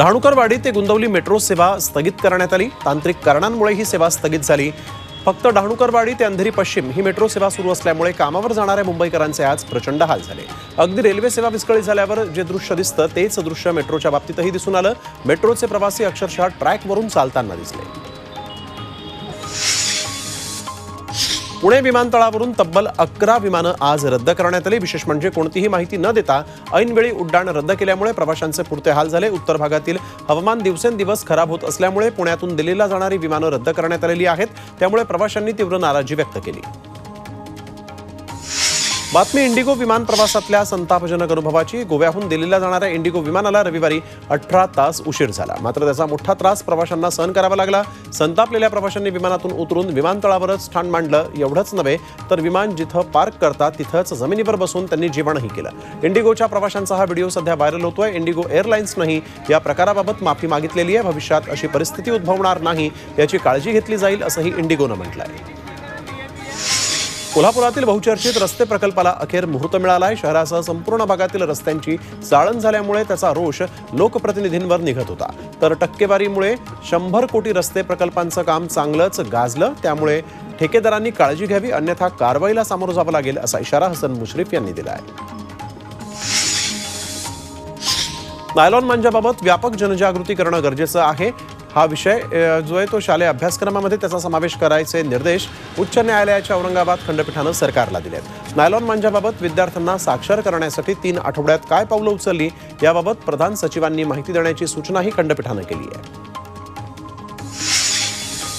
डहाणूकरवाडी ते गुंदवली मेट्रो सेवा स्थगित करण्यात आली. तांत्रिक कारणांमुळे ही सेवा स्थगित झाली. फक्त डहाणूकरवाडी ते अंधेरी पश्चिम ही मेट्रो सेवा सुरू असल्यामुळे कामावर जाणाऱ्या मुंबईकरांचे आज प्रचंड हाल झाले. अगदी रेल्वे सेवा विस्कळीत झाल्यावर जे दृश्य दिसतं तेच दृश्य मेट्रोच्या बाबतीतही दिसून आलं. मेट्रोचे प्रवासी अक्षरशः ट्रॅकवरून चालताना दिसले. पुणे विमानतळावरून तब्बल अकरा विमानं आज रद्द करण्यात आली. विशेष म्हणजे कोणतीही माहिती न देता ऐनवेळी उड्डाण रद्द केल्यामुळे प्रवाशांचे पुरते हाल झाले. उत्तर भागातील हवामान दिवसेंदिवस खराब होत असल्यामुळे पुण्यातून दिल्लीला जाणारी विमानं रद्द करण्यात आलेली आहेत. त्यामुळे प्रवाशांनी तीव्र नाराजी व्यक्त केली. बातमी इंडिगो विमान प्रवासातल्या संतापजनक अनुभवाची गोव्याहून दिल्लीला जाणाऱ्या इंडिगो विमानाला रविवारी अठरा तास उशीर झाला. मात्र त्याचा मोठा त्रास प्रवाशांना सहन करावा लागला. संतापलेल्या प्रवाशांनी विमानातून उतरून विमानतळावरच ठाण मांडलं. एवढंच नव्हे तर विमान जिथं पार्क करतात तिथंच जमिनीवर बसून त्यांनी जीवनही केलं. इंडिगोच्या प्रवाशांचा हा व्हिडिओ सध्या व्हायरल होतोय. इंडिगो एअरलाईन्सनंही या प्रकाराबाबत माफी मागितलेली आहे. भविष्यात अशी परिस्थिती उद्भवणार नाही याची काळजी घेतली जाईल असंही इंडिगोनं म्हटलं आहे कोल्हापुरातील बहुचर्चित रस्ते प्रकल्पाला अखेर मुहूर्त मिळालाय. शहरासह संपूर्ण भागातील रस्त्यांची चाळण झाल्यामुळे त्याचा रोष लोकप्रतिनिधींवर निघत होता. तर टक्केवारीमुळे शंभर कोटी रस्ते प्रकल्पांचं काम चांगलंच गाजलं. त्यामुळे ठेकेदारांनी काळजी घ्यावी अन्यथा कारवाईला सामोरं जावं लागेल असा इशारा हसन मुश्रीफ यांनी दिला आहे नायलॉन मांजाबाबत व्यापक जनजागृती करणं गरजेचं आहे. हा विषय जो आहे तो शालेय अभ्यासक्रमामध्ये त्याचा समावेश करायचे निर्देश उच्च न्यायालयाच्या औरंगाबाद खंडपीठानं सरकारला दिले आहेत नायलॉन मांजाबाबत विद्यार्थ्यांना साक्षर करण्यासाठी तीन आठवड्यात काय पावलं उचलली याबाबत प्रधान सचिवांनी माहिती देण्याची सूचनाही खंडपीठानं केली आहे.